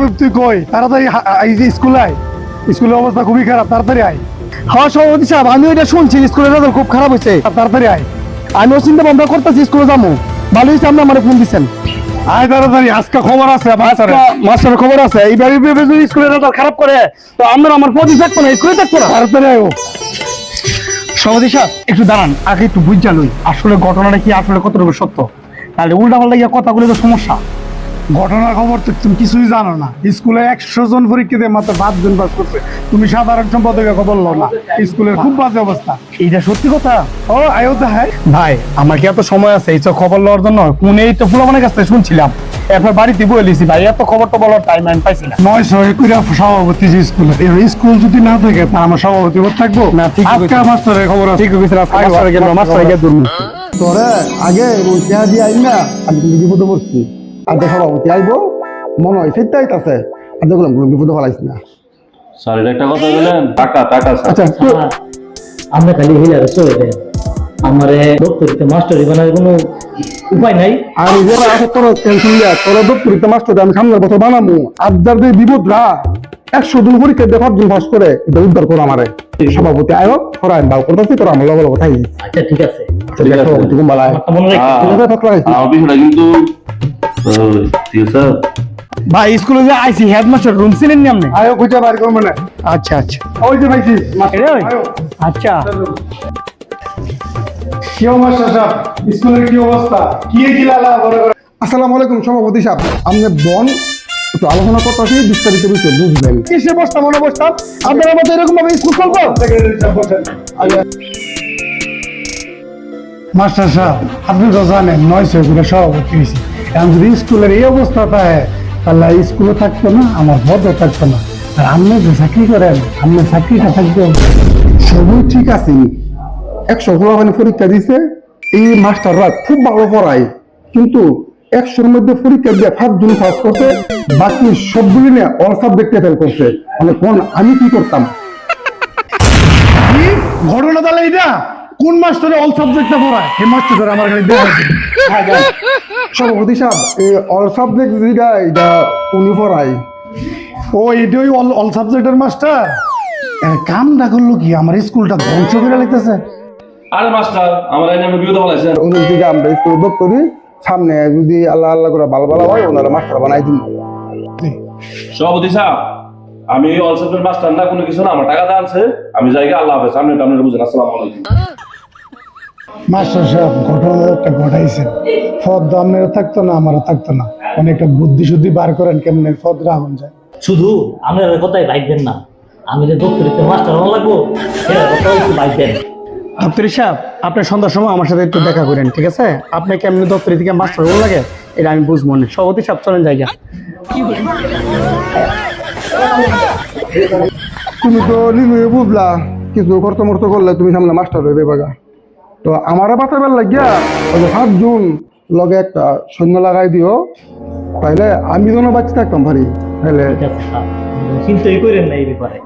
হাবিব তুই কই? তাড়াতাড়ি এই যে স্কুলে আয়। স্কুলের অবস্থা খুবই খারাপ তাড়াতাড়ি আয়। হ্যাঁ সভাপতি সাহেব আমি ওইটা শুনছি স্কুলের রেজাল্ট খুব খারাপ হয়েছে। তাড়াতাড়ি আয়। আমিও চিন্তা ভাবনা করতেছি স্কুলে যাব। ভালো হয়েছে আপনি আমার ফোন দিচ্ছেন আয় তাড়াতাড়ি আজকে খবর আছে মাস্টারের। মাস্টারের খবর আছে। এইবার এইভাবে যদি স্কুলের রেজাল্ট খারাপ করে তো আপনার আমার পদই থাকব না স্কুলে থাকব না। তাড়াতাড়ি আয় সভাপতি সাহেব একটু দাঁড়ান আগে একটু বুঝা লই আসলে ঘটনাটা কি আসলে কতটুকু সত্য? তাহলে উল্টা পাল্টা গিয়ে কথাগুলো তো সমস্যা। ঘটনার খবর তো তুমি কিছুই জানো না। স্কুলে একশো জন পরীক্ষিতে মাত্র পাঁচ জন পাস করছে। তুমি সাধারণ সম্পাদকের খবর লো না। স্কুলের খুব বাজে অবস্থা। এইটা সত্যি কথা? ও আয়ো তো হ্যাঁ। ভাই আমার কি এত সময় আছে? এইসব খবর লওয়ার জন্য কোনেই তো ফুলামানের কাছ থেকে শুনছিলাম। এরপর বাড়িতে ভাই এত খবর তো বলার টাইম আমি পাইছি না। নয়শো একুরা সভাপতি যে স্কুলে স্কুল যদি না থাকে তা আমার সভাপতি পদ থাকব? না, ঠিক আজকে বলেছেন। মাস্টারের খবর ঠিক আছে মাস্টারে গেল মাস্টারে গিয়ে দুর্নীতি। তোরে আগে আইন আমি কিন্তু বিপদে পড়ছি। আর দেখো আইবো মনে হয় আইতাছে। আর দেখলাম কোনো বিপদে ফেলাইস না। স্যার এটা একটা কথা বললেন টাকা টাকা আচ্ছা আমরা খালি হিলারে চলে আমারে ডক্টরিতে মাস্টারি বানার কোনো উপায় নাই। আর যারা আছে তোর টেনশন তোরা দপ্তরিতে মাস্টার আমি সামনের বছর বানাবো আর যার যে বিপদ রা একশো দিন পরীক্ষা পাঁচ দিন পাস করে এটা উদ্ধার করো আমারে। সভাপতি আয়ো সরাই বাউ করতেছি তোরা আমার লগে লগে থাকি। আচ্ছা ঠিক আছে। ঠিক আছে। সভাপতি কুম্বালায় মনে রাখি কিন্তু ঠিক আছে ভাই স্কুলে যে আইসি হেডমাস্টার রুম ছিলেন নি আপনি? আয়ো খুঁজে বার করব না। আচ্ছা আচ্ছা। ওই যে ওই? আচ্ছা। কি মাস্টার সাহেব স্কুলের কি অবস্থা? কি কি লালা বড় করে আসসালামু আলাইকুম সভাপতি সাহেব আপনি বন একটু আলোচনা করতেছি বিস্তারিত বিষয় বুঝবেন। কিসে বসতাম মনে বসতাম আপনার মতো এরকম ভাবে স্কুল চলবো? মাস্টার সাহেব আপনি তো জানেন একুরা সভাপতি হয়েছে। এখন যদি স্কুলের এই অবস্থা থাকে তাহলে স্কুলে থাকতো না আমার পদও থাকতো না। আর আপনি যে চাকরি করেন আপনার চাকরিটা থাকবে। সবই ঠিক আছে। একশো মানে পরীক্ষা দিছে এই মাস্টাররা খুব ভালো পড়ায়। কিন্তু একশোর মধ্যে পরীক্ষা দিয়ে ফার্স্ট জন পাস করছে বাকি সবগুলি নিয়ে অল সাবজেক্টে ফেল করছে। মানে কোন আমি কি করতাম? ঘটনা তাহলে এটা কোন মাস্টারে অল সাবজেক্টটা পড়ায়? এই মাস্টার আমার কাছে দেওয়া হয়েছে। সভাপতি সাহেব এই অল সাবজেক্ট যেটা এটা উনি পড়ায়। ও এটাই অল অল সাবজেক্টের মাস্টার কামটা করল কি? আমার স্কুলটা ধ্বংস করে লাগতেছে আরে মাস্টার আমার এনে বিপদে ফেলাইছেন ওদের দিকে আমরা স্কুল করি সামনে যদি আল্লাহ আল্লাহ করে ভালো ভালো হয় ওনারা মাস্টার বানাই দিন সভাপতি সাহেব আমি অল সাবজেক্ট মাস্টার না কোনো কিছু না আমার টাকা দাঁড়াচ্ছে আমি জায়গা আল্লাহ হাফেজ সামনে আপনারা বুঝেন আসসালামু আলাইকুম। মাস্টার সাহেব ঘটনা একটা ঘটাইছেন। ফদ আপনারও থাকতো না আমারও থাকতো না। অনেকটা বুদ্ধি শুদ্ধি বার করেন কেমনে? ফদ রাখুন যায়। শুধু আমরা কথাই ভাইবেন না আমি যে ডক্টরিতে মাস্টার হওয়া লাগবো একটু ভাইবেন। দপ্তরি সাহেব আপনি সন্ধ্যার সময় আমার সাথে একটু দেখা করেন ঠিক আছে? আপনি কেমনি দপ্তরি থেকে মাস্টার ভালো লাগে এটা আমি বুঝব না। সভাপতি সাহেব চলেন জায়গা তুমি তো নিজে বুঝলা কিছু খরচ মর্চ করলে তুমি সামনে মাস্টার হইবে বাগা। তো আমারে বাঁচাবার লাগিয়া ওই যে সাত জুন লগে একটা সৈন্য লাগাই দিও। তাইলে আমি যেন বাঁচতে থাকতাম পারি তাইলে ঠিক আছে স্যার। চিন্তাই করেন না এই ব্যাপারে।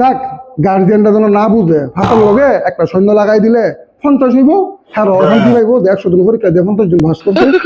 যাক গার্জিয়ানটা যেন না বুঝে ফাঁকার লগে একটা সৈন্য লাগাই দিলে পঞ্চাশ হইব হ্যাঁ অশান্তি পাইব যে একশো দিন পরীক্ষা দিয়ে পঞ্চাশ জন ভাস করছে।